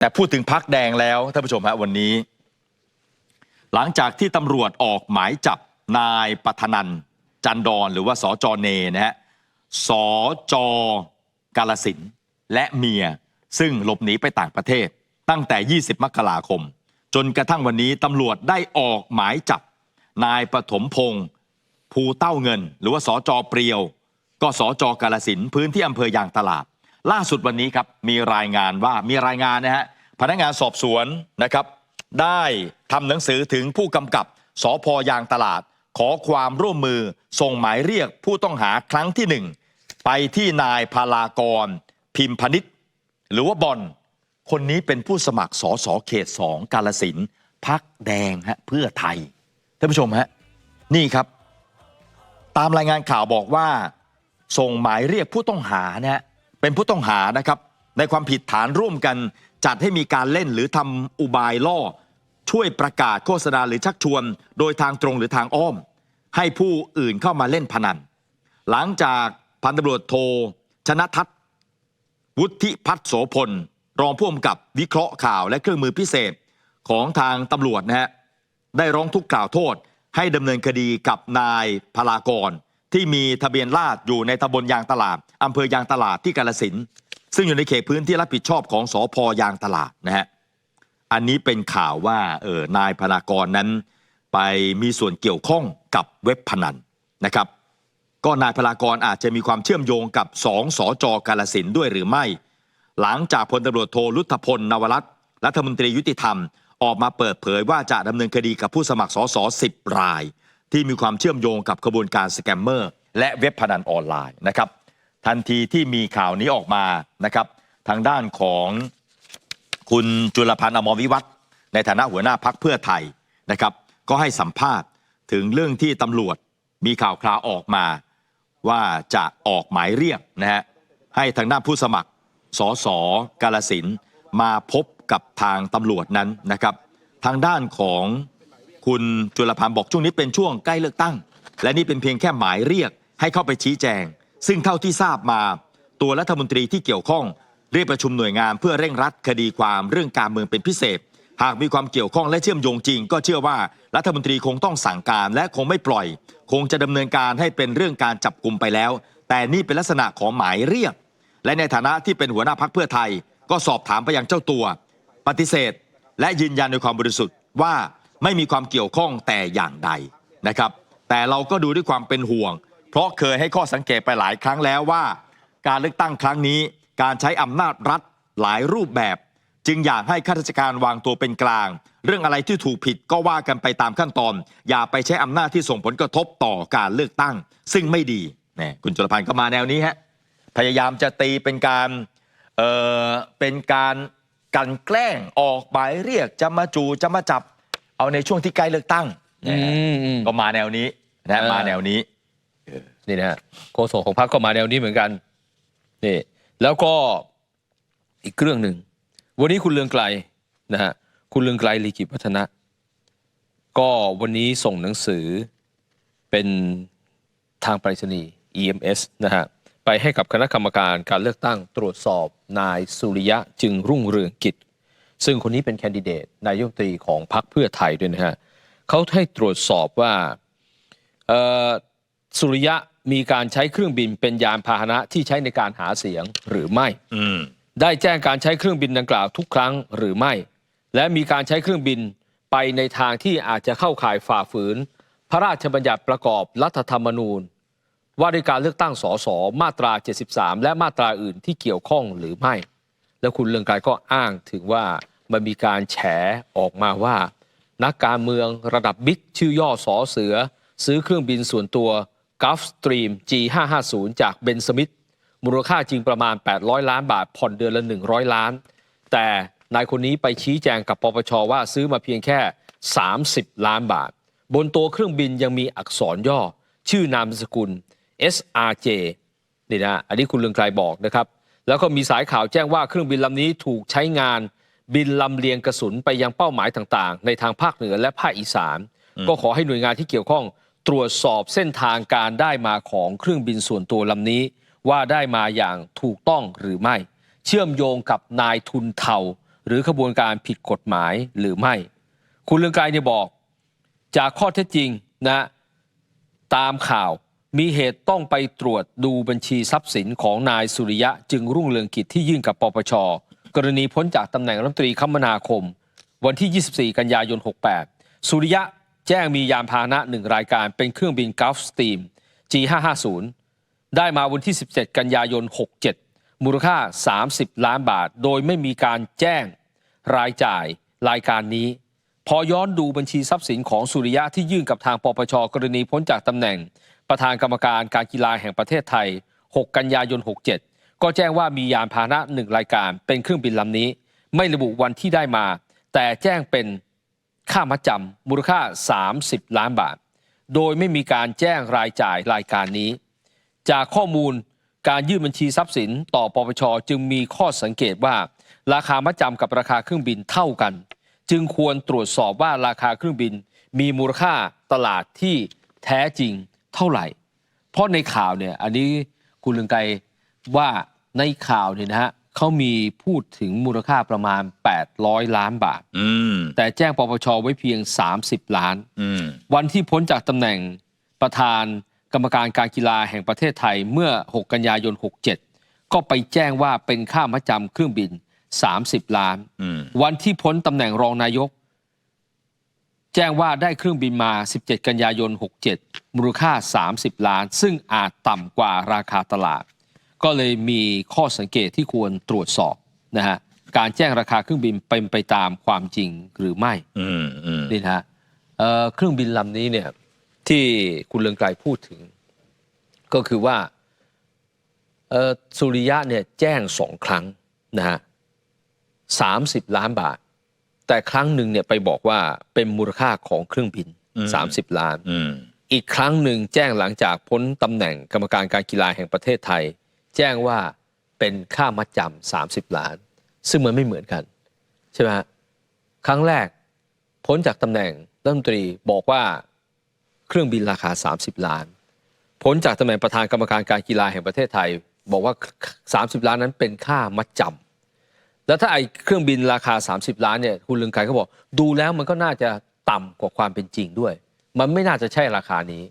แต่พูดถึงพักแดงแล้วท่านผู้ชมฮะวันนี้ หลังจากที่ตำรวจออกหมายจับนายปัทนันจันดอนหรือว่าสจเนนะฮะสจกาลสินธุ์และเมีย ซึ่งหลบหนีไปต่างประเทศ ตั้งแต่ 20 มกราคม จนกระทั่งวันนี้ตำรวจได้ออกหมายจับ นายปฐมพงศ์ภูเต้าเงิน หรือว่าสจเปรียว ก็สจกาลสินธุ์พื้นที่อำเภอยางตลาด ล่าสุดวันนี้ครับมีรายงานว่ามีรายงานนะฮะพนักงานสอบสวนนะครับ ได้ทำหนังสือถึงผู้กำกับสพยางตลาด ขอความร่วมมือส่งหมายเรียกผู้ต้องหาครั้งที่หนึ่งไปที่นายพารากร พิมพนิษฐ์หรือว่าบอลคนนี้เป็นผู้สมัครสสเขตสองกาลสินพักแดงฮะเพื่อไทยท่านผู้ชมฮะนี่ครับ ตามรายงานข่าวบอกว่า ส่งหมายเรียกผู้ต้องหานะฮะ เป็นผู้ต้องหานะครับ ในความผิดฐานร่วมกันจัดให้มีการเล่นหรือทำอุบายล่อ ช่วยประกาศโฆษณาหรือชักชวน โดยทางตรงหรือทางอ้อม ให้ผู้อื่นเข้ามาเล่นพนัน หลังจากพันตำรวจโท ชนะทัศน์วุฒิพัฒโสพล รองผู้กำกับวิเคราะห์ข่าวและเครื่องมือพิเศษของทางตำรวจนะฮะได้ร้องทุกข์กล่าวโทษ ให้ดำเนินคดีกับนายพลากร ที่มีทะเบียนราษฎร์อยู่ในตำบลยางตลาดอำเภอยางตลาดที่กาลสินซึ่งอยู่ในเขตพื้นที่รับผิดชอบของสอพยางตลาดนะฮะอันนี้เป็นข่าวว่าเออนายพลากรนั้น ไปมีส่วนเกี่ยวข้องกับเว็บพนันนะครับ ก็นายพลากรอาจจะมีความเชื่อมโยงกับสองสจกาลสินด้วยหรือไม่ หลังจากพลตำรวจโทรุทธพลนวรัตน์รัฐมนตรียุติธรรม ออกมาเปิดเผยว่าจะดำเนินคดีกับผู้สมัครสส10ราย ที่มีความเชื่อมโยงกับขบวนการสแกมเมอร์ และเว็บพนันออนไลน์นะครับ ทันทีที่มีข่าวนี้ออกมานะครับ ทางด้านของคุณจุลพันธ์อมรวิวัฒน์ในฐานะหัวหน้าพักเพื่อไทยนะครับ ก็ให้สัมภาษณ์ถึงเรื่องที่ตำรวจมีข่าวคราวออกมา ว่าจะออกหมายเรียกนะฮะให้ทางด้านผู้สมัครสสกาลสินมาพบกับทางตำรวจนั้นนะครับ ทางด้านของ คุณจุลพันธ์บอกช่วงนี้เป็นช่วงใกล้เลือกตั้ง และนี่เป็นเพียงแค่หมายเรียกให้เข้าไปชี้แจง ซึ่งเท่าที่ทราบมา ตัวรัฐมนตรีที่เกี่ยวข้องเรียกประชุมหน่วยงานเพื่อเร่งรัดคดีความเรื่องการเมืองเป็นพิเศษ หากมีความเกี่ยวข้องและเชื่อมโยงจริง ก็เชื่อว่ารัฐมนตรีคงต้องสั่งการและคงไม่ปล่อย คงจะดำเนินการให้เป็นเรื่องการจับกลุ่มไปแล้ว แต่นี่เป็นลักษณะของหมายเรียก และในฐานะที่เป็นหัวหน้าพักเพื่อไทย ก็สอบถามไปยังเจ้าตัว ปฏิเสธ และยืนยันในความบริสุทธิ์ว่า ไม่มีความเกี่ยวข้องแต่อย่างใดนะครับ แต่เราก็ดูด้วยความเป็นห่วง เพราะเคยให้ข้อสังเกตไปหลายครั้งแล้วว่า การเลือกตั้งครั้งนี้ การใช้อำนาจรัฐหลายรูปแบบ จึงอยากให้ข้าราชการวางตัวเป็นกลาง เรื่องอะไรที่ถูกผิดก็ว่ากันไปตามขั้นตอน อย่าไปใช้อำนาจที่ส่งผลกระทบต่อการเลือกตั้ง ซึ่งไม่ดีเนี่ยคุณจุลพันธ์ก็มาแนวนี้ฮะพยายามจะตีเป็นการเออเป็นการกันแกล้งออกหมายเรียกจะมาจูจะมาจับ เอาในช่วงที่ใกล้เลือกตั้งอืนะฮะมอืม ก็มาแนวนี้นะฮะเออมาแนวนี้ นี่นะฮะโฆษกของพรรคก็มาแนวนี้เหมือนกันนี่แล้วก็อีกเรื่องหนึ่ง วันนี้คุณเลืองไกลนะฮะคุณเลืองไกลลีกิจพัฒนะ ก็วันนี้ส่งหนังสือเป็นทางไปรษณีย์ EMS นะฮะไปให้กับคณะกรรมการการเลือกตั้งตรวจสอบนายสุริยะจึงรุ่งเรืองกิจ ซึ่งคนนี้เป็นแคนดิเดตนายกรัฐมนตรีของพรรคเพื่อไทยด้วยนะฮะเขาให้ตรวจสอบว่าเอ่อสุริยะมีการใช้เครื่องบินเป็นยานพาหนะที่ใช้ในการหาเสียงหรือไม่อืมได้แจ้งการใช้เครื่องบินดังกล่าวทุกครั้งหรือไม่ และมีการใช้เครื่องบินไปในทางที่อาจจะเข้าข่ายฝ่าฝืน พระราชบัญญัติประกอบรัฐธรรมนูญ ว่าด้วยการเลือกตั้งสสมาตรา 73 และมาตราอื่นที่เกี่ยวข้องหรือไม่ แล้วคุณเลืองไกรก็อ้างถึงว่า มันมีการแฉออกมาว่า นักการเมืองระดับบิ๊กชื่อย่อสอเสือ ซื้อเครื่องบินส่วนตัว Gulfstream G550 จากเบนสมิธมูลค่าจริงประมาณ 800 ล้านบาท ผ่อนเดือนละ 100 ล้าน แต่นายคนนี้ไปชี้แจงกับปปชว่าซื้อมาเพียงแค่ 30 ล้านบาท บนตัวเครื่องบินยังมีอักษรย่อ ชื่อนามสกุล SRJ นี่นะ อันนี้คุณเลืองไกลบอกนะครับ แล้วก็มีสายข่าวแจ้งว่าเครื่องบินลำนี้ถูกใช้งาน บินลำเลียงกระสุนไปยังเป้าหมายต่างๆ ในทางภาคเหนือและภาคอีสาน ก็ขอให้หน่วยงานที่เกี่ยวข้องตรวจสอบเส้นทางการได้มาของเครื่องบินส่วนตัวลำนี้ ว่าได้มาอย่างถูกต้องหรือไม่ เชื่อมโยงกับนายทุนเทาหรือขบวนการผิดกฎหมายหรือไม่ คุณเลืองไกรเนี่ยบอก จากข้อเท็จจริงนะตามข่าวมีเหตุต้องไปตรวจดูบัญชีทรัพย์สินของนายสุริยะจึงรุ่งเรืองกิจที่ยื่นกับปปช กรณีพ้นจากตำแหน่งรัฐมนตรีคมนาคม วันที่ 24 กันยายน 68 สุริยะแจ้งมียานพาหนะหนึ่งรายการเป็นเครื่องบิน Gulf Stream G550 ได้มาวันที่ 17 กันยายน 67 มูลค่า 30 ล้านบาท โดยไม่มีการแจ้งรายจ่ายรายการนี้ พอย้อนดูบัญชีทรัพย์สินของสุริยะที่ยื่นกับทางปปชกรณีพ้นจากตำแหน่ง ประธานกรรมการการกีฬาแห่งประเทศไทย 6 กันยายน 67 ก็แจ้งว่ามียานพาหนะหนึ่งรายการ เป็นเครื่องบินลำนี้ ไม่ระบุวันที่ได้มา แต่แจ้งเป็นค่ามัดจำมูลค่า 30 ล้านบาท โดยไม่มีการแจ้งรายจ่ายรายการนี้ จากข้อมูลการยื่นบัญชีทรัพย์สินต่อปปชจึงมีข้อสังเกตว่า ราคามัดจำกับราคาเครื่องบินเท่ากัน จึงควรตรวจสอบว่าราคาเครื่องบิน มีมูลค่าตลาดที่แท้จริงเท่าไหร่ เพราะในข่าวเนี่ยอันนี้คุณเลืองไกรว่า ในข่าวเนี่ยนะฮะเขามีพูดถึงมูลค่าประมาณ 800 ล้านบาท อืม แต่แจ้งปปชไว้เพียง 30 ล้าน อืม วันที่พ้นจากตำแหน่งประธานกรรมการการกีฬาแห่งประเทศไทยเมื่อ 6 กันยายน 67 ก็ไปแจ้งว่าเป็นค่ามัดจำเครื่องบิน 30 ล้าน อืม วันที่พ้นตำแหน่งรองนายก แจ้งว่าได้เครื่องบินมา 17 กันยายน 67 มูลค่า 30 ล้าน ซึ่งอาจต่ำกว่าราคาตลาด ก็เลยมีข้อสังเกตที่ควรตรวจสอบนะฮะการแจ้งราคาเครื่องบินเป็นไปตามความจริงหรือไม่อืมอืมนี่นะฮะเอ่อเครื่องบินลำนี้เนี่ยที่คุณเลืองไกรพูดถึง ก็คือว่าเอ่อสุริยะเนี่ยแจ้งสองครั้งนะฮะสามสิบล้านบาท แต่ครั้งหนึ่งเนี่ยไปบอกว่าเป็นมูลค่าของเครื่องบิน 30 ล้าน อืมอีกครั้งหนึ่งแจ้งหลังจากพ้นตำแหน่งกรรมการการกีฬาแห่งประเทศไทย แจ้งว่าเป็นค่ามัดจำสามสิบล้าน ซึ่งมันไม่เหมือนกันใช่ไหมฮะครั้งแรกพ้นจากตำแหน่งรัฐมนตรีบอกว่าเครื่องบินราคา 30 ล้าน พ้นจากตำแหน่งประธานกรรมการการกีฬาแห่งประเทศไทย บอกว่า 30 ล้านนั้นเป็นค่ามัดจำแล้วถ้าไอ้เครื่องบินราคา 30 ล้านเนี่ยคุณเลืองไกรเขาบอก ดูแล้วมันก็น่าจะต่ำกว่าความเป็นจริงด้วย มันไม่น่าจะใช่ราคานี้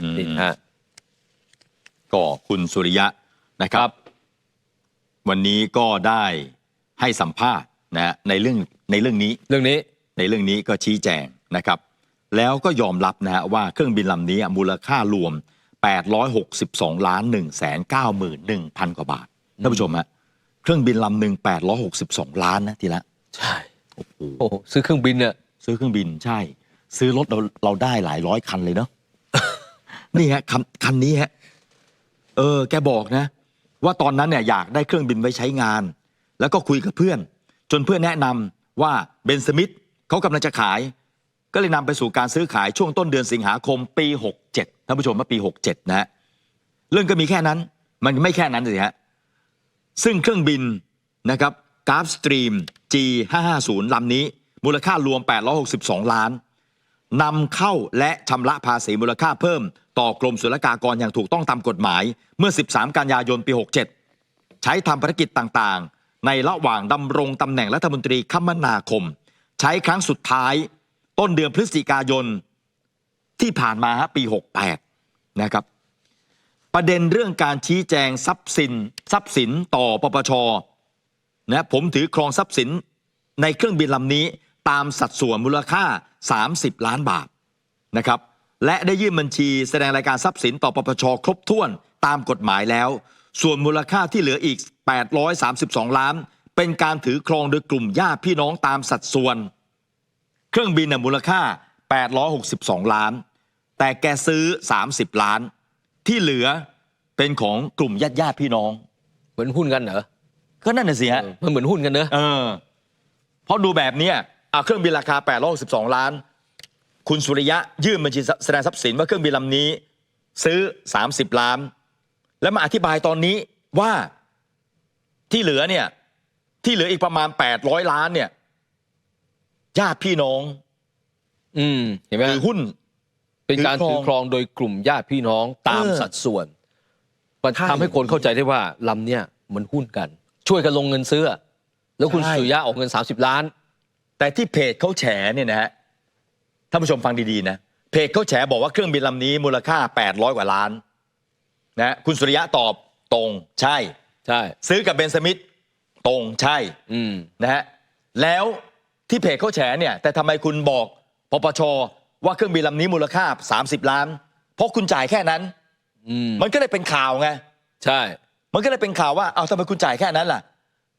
อืมนี่ฮะ ก็คุณสุริยะนะครับ วันนี้ก็ได้ให้สัมภาษณ์นะฮะในเรื่องในเรื่องนี้เรื่องนี้ในเรื่องนี้ก็ชี้แจงนะครับ แล้วก็ยอมรับนะฮะว่าเครื่องบินลำนี้มูลค่ารวม 862ล้าน1 9 1 0 0 0 กว่าบาทท่านผู้ชมฮะเครื่องบินลำหนึ่ง862 ล้านนะทีละใช่โอ้โหโอ้โหซื้อเครื่องบินเนี่ยซื้อเครื่องบินใช่ ซื้อรถเราเราได้หลายร้อยคันเลยเนาะ นี่ฮะคันคันนี้ฮะ เออ แกบอกนะ ว่าตอนนั้นเนี่ยอยากได้เครื่องบินไว้ใช้งาน แล้วก็คุยกับเพื่อน จนเพื่อนแนะนำว่าเบนสมิธเขากำลังจะขาย ก็เลยนำไปสู่การซื้อขายช่วงต้นเดือนสิงหาคมปี 67ท่านผู้ชมว่าปี 67 นะฮะเรื่องก็มีแค่นั้นมันไม่แค่นั้นสิฮะ ซึ่งเครื่องบินนะครับกราฟสตรีม G550 ลำนี้ มูลค่ารวม 862 ล้านนำเข้าและชำระภาษีมูลค่าเพิ่ม ต่อกรมศุลกากรอย่างถูกต้องตามกฎหมาย เมื่อ 13 กันยายนปี 67 ใช้ทำภารกิจต่างๆ ในระหว่างดำรงตำแหน่งรัฐมนตรีคมนาคม ใช้ครั้งสุดท้าย ต้นเดือนพฤศจิกายนที่ผ่านมาฮะปี 68 นะครับ ประเด็นเรื่องการชี้แจงทรัพย์สินทรัพย์สินต่อปปชนะผมถือครองทรัพย์สินในเครื่องบินลำนี้ตามสัดส่วนมูลค่า 30 ล้านบาทนะครับ และได้ยื่นบัญชีแสดงรายการทรัพย์สินต่อปปชครบถ้วนตามกฎหมายแล้ว ส่วนมูลค่าที่เหลืออีก 832 ล้าน เป็นการถือครองโดยกลุ่มญาติพี่น้องตามสัดส่วน เครื่องบินน่ะมูลค่า 862 ล้าน แต่แกซื้อ 30 ล้าน ที่เหลือเป็นของกลุ่มญาติญาติๆพี่น้อง เหมือนหุ้นกันเหรอก็นั่นน่ะสิฮะเออมันเหมือนหุ้นกันเนอะเออเพราะดูแบบเนี้ยอะเครื่องบินราคา 862 ล้าน คุณสุริยะยื่นบัญชีแสดงทรัพย์สินว่าเครื่องบินลำนี้ ซื้อ 30 ล้าน แล้วมาอธิบายตอนนี้ว่าที่เหลือเนี่ยที่เหลืออีกประมาณ 800 ล้านเนี่ยญาติพี่น้อง อืมเห็นไหมถือหุ้น เป็นการถืถืออคครรอองงโดยกลุ่มญาติพี่น้องตามเออสัดส่วนมันใช่ทำให้คนเข้าใจได้ว่าลำเนี้ยมันหุ้นกัน ช่วยกันลงเงินซื้ออะแล้วคุณใช่สุริยะออกเงิน 30 ล้าน แต่ที่เพจเขาแฉเนี่ยนะฮะ ท่านผู้ชมฟังดีๆนะเพจเขาแฉบอกว่าเครื่องบินลำนี้มูลค่า 800 กว่าล้านนะคุณสุริยะตอบตรงใช่ ใช่ ซื้อกับเบนสมิธตรงใช่อืม นะฮะแล้วที่เพจเขาแฉเนี่ย แต่ทำไมคุณบอกปปชว่าเครื่องบินลำนี้มูลค่า 30 ล้าน เพราะคุณจ่ายแค่นั้น อืม มันก็เลยเป็นข่าวไง ใช่ มันก็เลยเป็นข่าวว่าเอาทำไมคุณจ่ายแค่นั้นล่ะ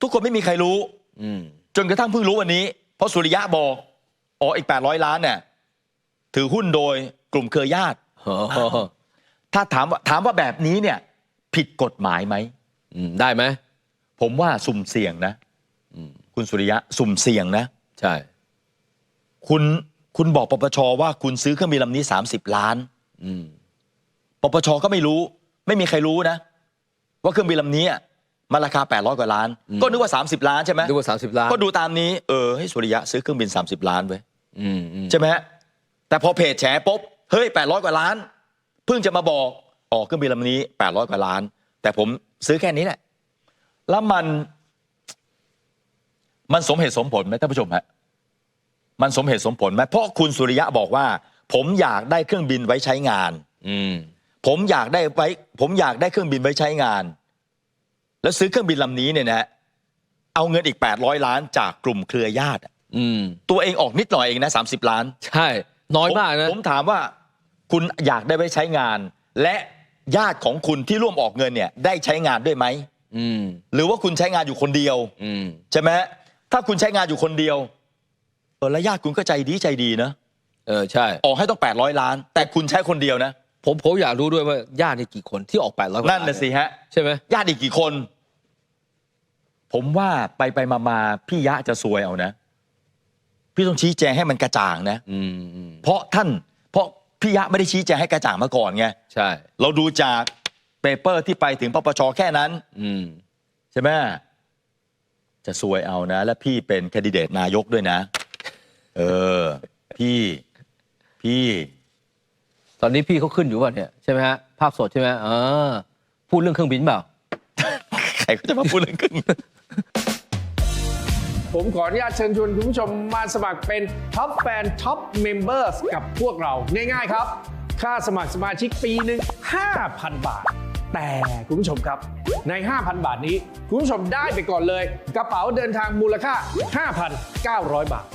ทุกคนไม่มีใครรู้ อืม จนกระทั่งเพิ่งรู้วันนี้ เพราะสุริยะบอกอ๋ออีก 800 ล้านเนี่ย ถือหุ้นโดยกลุ่มเครือญาติอ๋อถ้าถามว่าถามว่าแบบนี้เนี่ย ผิดกฎหมายไหม อืมได้ไหมผมว่าสุ่มเสี่ยงนะ อืมคุณสุริยะ สุ่มเสี่ยงนะ ใช่ คุณคุณบอกปปชว่าคุณซื้อเครื่องบินลำนี้ 30 ล้าน อืม ปปชก็ไม่รู้ ไม่มีใครรู้นะ ว่าเครื่องบินลำนี้อะมันราคา 800 กว่าล้าน อืม ก็นึกว่า 30 ล้านใช่ไหมดูว่า30ล้านก็ดูตามนี้เออให้สุริยะซื้อเครื่องบิน 30 ล้านไว้ยอืมอืมใช่ไหมฮะ แต่พอเพจแฉปุ๊บเฮ้ย800กว่าล้าน เพิ่งจะมาบอกออกเครื่องบินลำนี้800กว่าล้าน แต่ผมซื้อแค่นี้แหละ แล้วมัน มันสมเหตุสมผลไหมท่านผู้ชมฮะมันสมเหตุสมผลไหมเพราะคุณสุริยะบอกว่า ผมอยากได้เครื่องบินไว้ใช้งาน อืม ผมอยากได้ไว้ ผมอยากได้เครื่องบินไว้ใช้งาน แล้วซื้อเครื่องบินลำนี้เนี่ยนะฮะเอาเงินอีก 800 ล้านจากกลุ่มเครือญาติอืม ตัวเองออกนิดหน่อยเองนะ30 ล้าน ใช่ น้อยมากนะผมผมถามว่าคุณอยากได้ไว้ใช้งาน และญาติของคุณที่ร่วมออกเงินเนี่ยได้ใช้งานด้วยไหมอืมหรือว่าคุณใช้งานอยู่คนเดียวอืมใช่ไหมฮะถ้าคุณใช้งานอยู่คนเดียวเออแล้วญาติคุณก็ใจดีใจดีนะเออใช่ ออกให้ต้อง 800 ล้าน แต่คุณใช้คนเดียวนะ ผมผมอยากรู้ด้วยว่าญาตินี่กี่คนที่ออก 800กว่านั่นน่ะสิฮะใช่ไหมญาติอีกกี่คน ผมว่าไปไปมามาพี่ยะจะซวยเอานะ พี่ต้องชี้แจงให้มันกระจ่างนะ อืมอืมเพราะท่านเพราะพี่ยะไม่ได้ชี้แจงให้กระจ่างมาก่อนไงใช่ เราดูจากเปเปอร์ที่ไปถึงปปชแค่นั้น อืม ใช่ไหมจะซวยเอานะ และพี่เป็นแคนดิเดตนายกด้วยนะ เออ พี่พี่ตอนนี้พี่เขาขึ้นอยู่ป่ะเนี่ยใช่ไหมฮะภาพสดใช่ไหมเออพูดเรื่องเครื่องบินเปล่า ใครก็จะมาพูดเรื่องขึ้น ผมขออนุญาตเชิญชวนคุณผู้ชมมาสมัครเป็นท็อปแฟนท็อปเมมเบอร์สกับพวกเราง่ายๆครับ ค่าสมัครสมาชิกปีหนึ่ง5,000 บาท แต่คุณผู้ชมครับใน 5,000 บาทนี้ คุณผู้ชมได้ไปก่อนเลย กระเป๋าเดินทางมูลค่า 5,900 บาท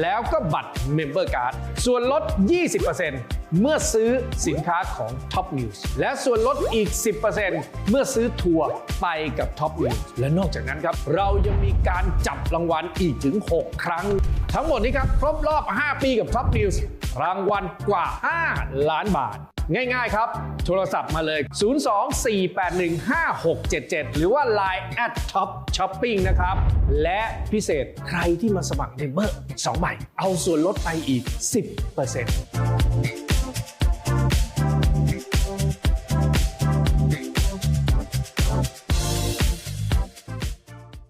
แล้วก็บัตรเมมเบอร์การ์ดส่วนลด 20%เมื่อซื้อสินค้าของ Top News และส่วนลดอีก 10%เมื่อซื้อทัวร์ไปกับ Top News และนอกจากนั้นครับ เรายังมีการจับรางวัลอีกถึง 6 ครั้ง ทั้งหมดนี้ครับ ครบรอบ 5 ปีกับ Top News รางวัลกว่า 5 ล้านบาท ง่ายๆครับ โทรศัพท์มาเลย 024815677 หรือว่า Line at Top Shopping นะครับ และพิเศษใครที่มาสมัครเมมเบอร์2ใบเอาส่วนลดไปอีก 10%